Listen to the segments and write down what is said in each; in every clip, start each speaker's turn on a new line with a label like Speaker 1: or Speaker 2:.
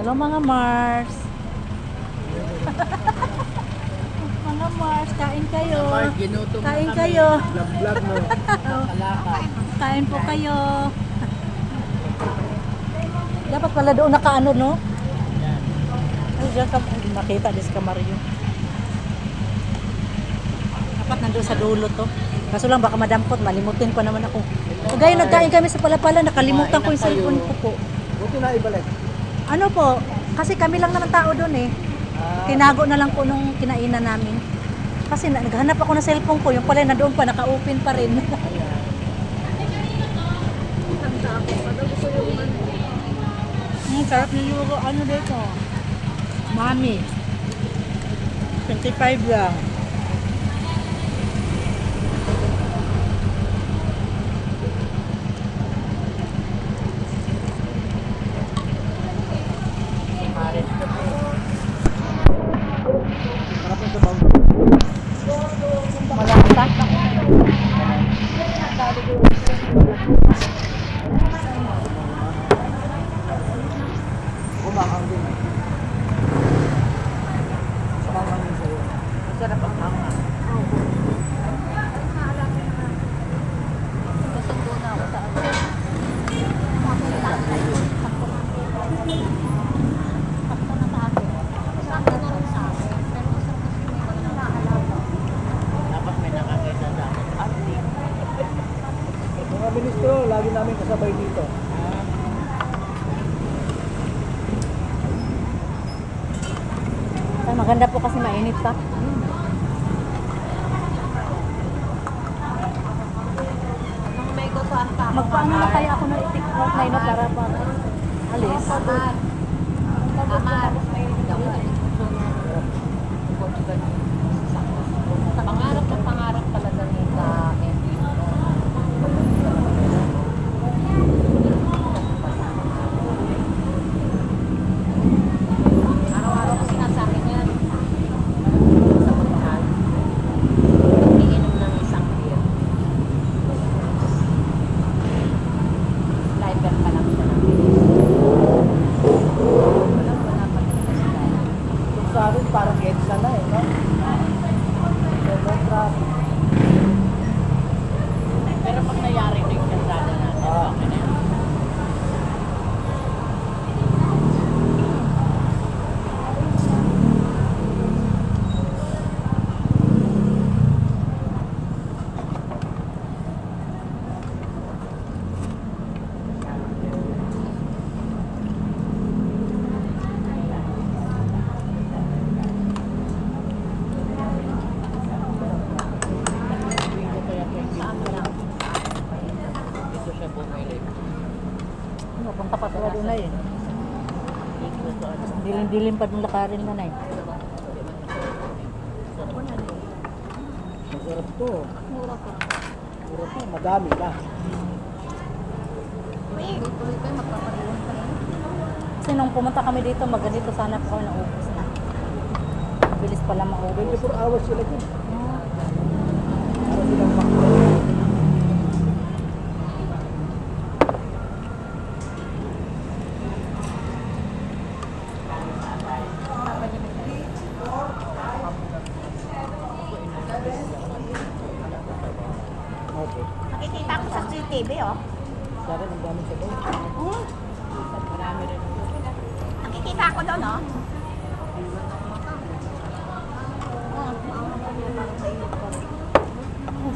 Speaker 1: Hello mga Mars. mga Mars, kain kayo. Kain kayo.
Speaker 2: Vlog-vlog mo.
Speaker 1: Kain po kayo. Dapat pala doon nakaano, no?
Speaker 2: Yan.
Speaker 1: Ay, diyan ka, nakita din si Kamario. Dapat nandun sa dulo to. Kaso lang baka madampot, malimutin ko naman ako. Kagaya nagkain kami sa palapala, nakalimutan ko yung cellphone ko po.
Speaker 2: Buti na ibalik.
Speaker 1: Ano po, kasi kami lang naman tao doon eh.
Speaker 2: Ah,
Speaker 1: Tinago na lang po nung kinainan namin. Kasi na, naghanap ako ng cellphone ko, yung pala na doon pa, naka-open pa rin. Ang sarap niluto. Ano dito? Mami. 25 lang.
Speaker 2: Pares ko po. Sarap yung sabaw.
Speaker 1: Malasa.
Speaker 2: Kumakang din. Kumakang din sa'yo. Masarap ang hanga.
Speaker 1: Kasundo na ako sa ano. Sakto na sa akin. Sakto na rin sa akin. Pero gusto ko kasi may mga naalala.
Speaker 2: Dapat may nakakita sa akin. Arte. Mga ministro, lagi namin kasabay dito.
Speaker 1: Ay, maganda po kasi mainit pa. Magpaano na kaya ako ng itik out na ino para pa alis.
Speaker 3: Pangarap na pangarap talaga ni ka Araw-araw ko sinasabi niyan. Sa pagmahal. Umiinom ng isang beer. Lighter pa lang siya ng bilis. Wala, wala pa din kasi tayo.
Speaker 2: Kung sa amin, parang EDSA na eh, no? Sobrang traffic.
Speaker 3: Pero pag nangyari na yung kalsada natin,
Speaker 2: Ah.
Speaker 3: okay na yun. Saan mo lang?
Speaker 2: Dito siya bumili.
Speaker 1: Ano, pa na eh. Dilim-dilim pa nung lakarin na na eh.
Speaker 2: Masarap to.
Speaker 3: Mura pa.
Speaker 2: Puro to, madami
Speaker 3: pa rin.
Speaker 1: Kasi nung pumunta kami dito, magganito sana po kami naubos na. Bilis pala maubos.
Speaker 2: 24 hours sila dyan. Para silang makita. Okay.
Speaker 3: Nakikita ko sa CCTV, oh.
Speaker 2: Sana ang daming sabaw.
Speaker 3: Hmm.
Speaker 2: Marami rin.
Speaker 3: Nakikita ko doon, oh.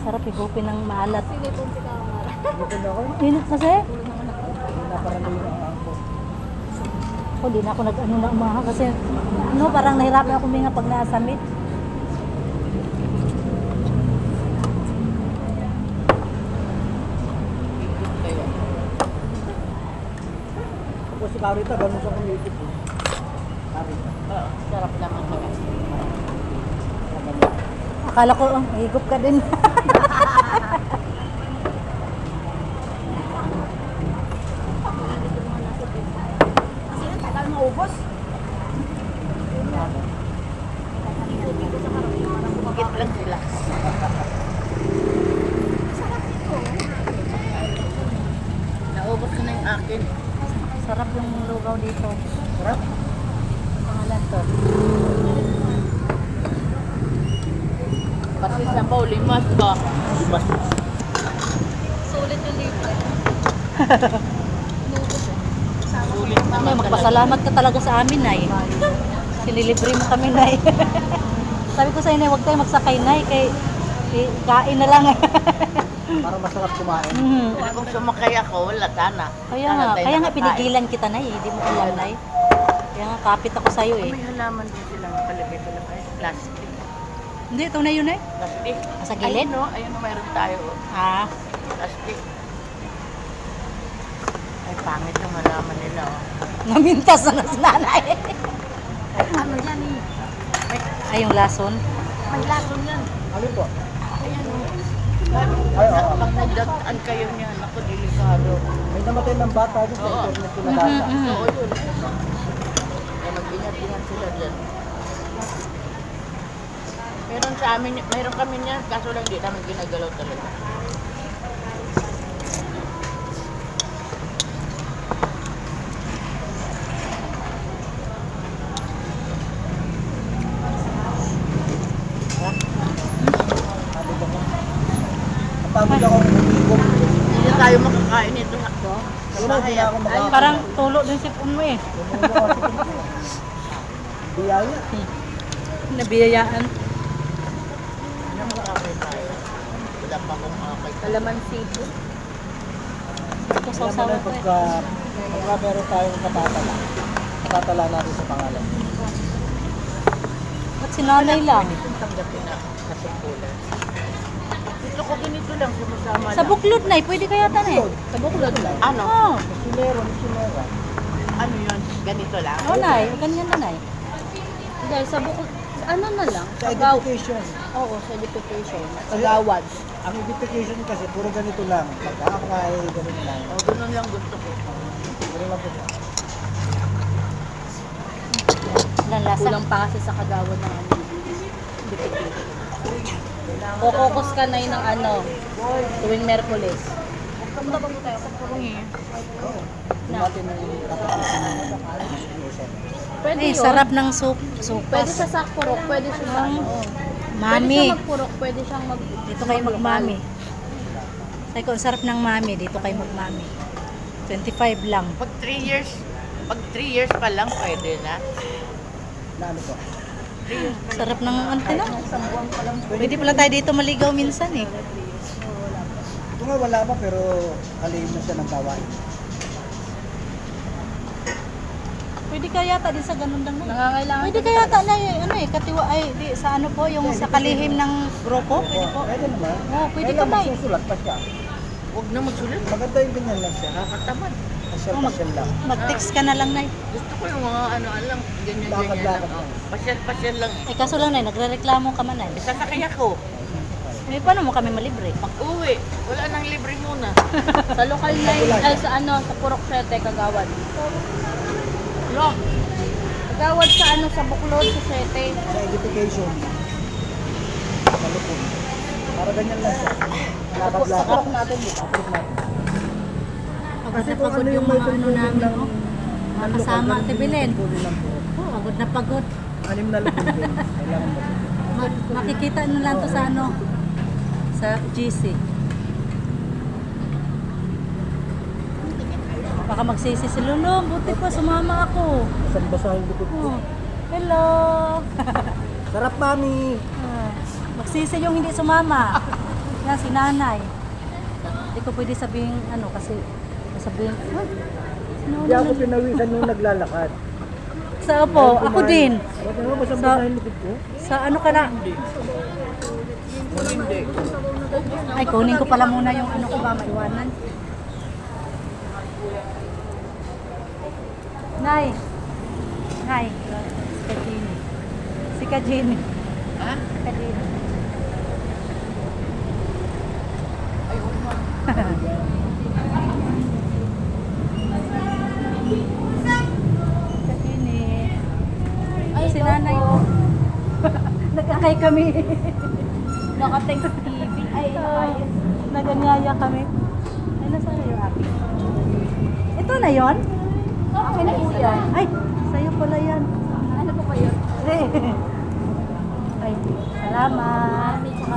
Speaker 1: Sarap higupin ng maalat.
Speaker 2: Maganda ako.
Speaker 1: Init kasi.
Speaker 2: Ako.
Speaker 1: Di na ako nag-ano na umaha kasi no, parang nahirapan ako huminga pag naasamit.
Speaker 2: Kayo. Carita, ganun sa kumipit. eh. Carita.
Speaker 3: Oo, sarap naman.
Speaker 1: Akala ko, oh, higup ka din.
Speaker 3: Kasi yun, tagal maubos. Bukit lang sila.
Speaker 2: Naubos ko na yung akin.
Speaker 1: Sarap yung lugaw dito.
Speaker 2: Sarap.
Speaker 1: Pangalan to.
Speaker 3: Pati sa bowl, limas ba?
Speaker 2: Limas.
Speaker 3: Sulit yung libre. Sulit naman
Speaker 1: magpasalamat ka talaga sa amin, Nay. Sinilibre mo kami, Nay. Sabi ko sa inyo, huwag tayo magsakay, Nay, kay kain na lang.
Speaker 2: Para masarap kumain.
Speaker 3: Kaya kung sumakay ako, wala sana.
Speaker 1: Kaya nga,
Speaker 3: tayo
Speaker 1: kaya nga pinigilan kita, Nay. Hindi mo alam, Nay. Kaya nga, kapit ako sa'yo, eh.
Speaker 3: May halaman din silang nakalagay sa labas. Plastic.
Speaker 1: Hindi, ito na yun, eh.
Speaker 3: Plastic.
Speaker 1: Sa gilid?
Speaker 3: Ayun no, ayun no, mayroon tayo.
Speaker 1: Ah,
Speaker 3: Plastic. Ay, pangit yung halaman nila. Oh.
Speaker 1: namintas na na si nanay.
Speaker 3: Ano yan eh?
Speaker 1: Ay, yung lason.
Speaker 3: may lason yan.
Speaker 2: Alin po?
Speaker 3: Ayan o.
Speaker 2: Ay, oo.
Speaker 3: Pag nagdataan kayo niyan, ako delikado.
Speaker 2: May namatay ng bata doon sa internet ko nabasa.
Speaker 1: Mhm.
Speaker 3: Oo, yun. Kaya mag-ingat-ingat sila dyan. Meron sa amin, meron kami niyan, kaso lang di namin ginagalaw talaga.
Speaker 2: Napagod ako. Napagod ako umiikom.
Speaker 3: Hindi na tayo makakain nito sa ko.
Speaker 2: Wala, hindi na ako makakain.
Speaker 1: Parang tulo din si Pun mo, eh.
Speaker 2: Biyaya.
Speaker 1: Nabiyayaan.
Speaker 3: Hindi.
Speaker 1: Kalamansi. Ito sa usawa ko, eh.
Speaker 2: pagka, pagka meron tayong katatala, katatala natin sa pangalan.
Speaker 1: Ba't si nanay lang?
Speaker 3: Itong tanggapin na katungkulan. Lang, sumasama
Speaker 1: Sa buklod, Nay. Pwede kaya tan, eh.
Speaker 2: Sa buklod lang.
Speaker 3: Ano?
Speaker 1: Oo.
Speaker 2: Misinero, misinero.
Speaker 3: Ano yun? Ganito lang?
Speaker 1: Oo, Nay. Ganyan na, Nay.
Speaker 4: Hindi, sa bukod, ano na lang,
Speaker 2: Sa
Speaker 4: kagaw.
Speaker 2: edification.
Speaker 4: Oo, sa edification.
Speaker 2: Kagawad. Ang edification kasi puro ganito lang. Magkakakay, ganito lang.
Speaker 3: O, ganun lang gusto ko.
Speaker 2: Ganun lang po siya.
Speaker 1: Ilang lasa?
Speaker 4: Kulang pa kasi sa kagawad ng ano, edification. Kukukus ka na yun ng ano, tuwing Merkulis.
Speaker 2: Oo. Kung natin yung kapatid
Speaker 4: Pwede
Speaker 1: Eh,
Speaker 4: yun.
Speaker 1: sarap ng soup.
Speaker 4: Pwede
Speaker 1: Supas.
Speaker 4: sa sakpurok, pwede siya sa ano. Pwede
Speaker 1: Mami.
Speaker 4: siya magpurok, pwede siyang mag...
Speaker 1: Dito kayo magmami. Sabi ko, ang sarap ng mami. Dito kayo magmami. 25 lang.
Speaker 3: Pag 3 years, pag 3 years pa lang, pwede na.
Speaker 2: Na ano po?
Speaker 1: Sarap ng antena. Pwede pala tayo dito maligaw minsan eh.
Speaker 2: Ito nga wala pa pero kalihim na siya ng gawain.
Speaker 1: Pwede kaya yata din sa ganun lang na.
Speaker 4: Nangangailangan
Speaker 1: Pwede kaya yata na eh, ano eh, katiwa ay di, sa ano po, yung sa kalihim ng grupo. Pwede po.
Speaker 2: Pwede naman.
Speaker 1: Oo, pwede ka eh.
Speaker 2: magsusulat pa siya.
Speaker 3: Huwag na magsulat.
Speaker 2: Maganda yung ganyan lang siya.
Speaker 3: Nakakatamad.
Speaker 2: Pasyal-pasyal lang.
Speaker 1: Mag-text ka na lang na
Speaker 3: Gusto ko yung mga ano lang, ganyan-ganyan lang.
Speaker 2: Lakad-lakad
Speaker 3: Oh.
Speaker 2: lang.
Speaker 3: Pasyal-pasyal lang.
Speaker 1: Eh kaso lang na, nagre-reklamo ka man na.
Speaker 3: Sasakay ako.
Speaker 1: Eh, paano mo kami malibre?
Speaker 3: Mag-uwi. Wala nang libre muna.
Speaker 4: Sa lokal na yun, ay sa ano, sa Purok 7, kagawad.
Speaker 3: Lo,
Speaker 4: Kagawad sa ano, sa Buklod, sa 7.
Speaker 2: Sa edification. Malupon. Para ganyan lang siya. Lakad-lakad.
Speaker 4: Purok natin dito.
Speaker 2: Approve natin.
Speaker 1: Na pagod yung mga ano namin, oh. Mga kasama,
Speaker 2: lang po.
Speaker 1: Oh, pagod na pagod.
Speaker 2: Anim na.
Speaker 1: Ma- makikita na lang to sa ano, sa GC. Baka magsisi si Lolo, buti pa sumama ako.
Speaker 2: Yung likod ko.
Speaker 1: Oh, hello.
Speaker 2: Sarap, mami!
Speaker 1: Ah, magsisi yung hindi sumama. Yan, si nanay. Hindi ko pwede sabihin ano kasi sabihin, "Ay, sino
Speaker 2: Hindi ako
Speaker 1: na-
Speaker 2: pinawisan nung naglalakad.
Speaker 1: Sa po, ako din.
Speaker 2: Ba't ano, basang-basa yung likod ko?
Speaker 1: Sa ano ka na? Ay, kunin ko pala muna yung ano ko ba, maiwanan. Nay. Nay. Si Kajini. Si Kajini.
Speaker 3: ha?
Speaker 1: Kajini. Kajini. Ay, si nanay. oh. Nagkakay kami.
Speaker 4: TV. Ay,
Speaker 1: Ay, naganyaya kami. Ay, nasa na yung akin? Ito na yon?
Speaker 4: Oo,
Speaker 1: Ano po yan? Ay, sa'yo pala yan.
Speaker 5: Ano po ba yun?
Speaker 1: Ay, salamat.
Speaker 5: May tsaka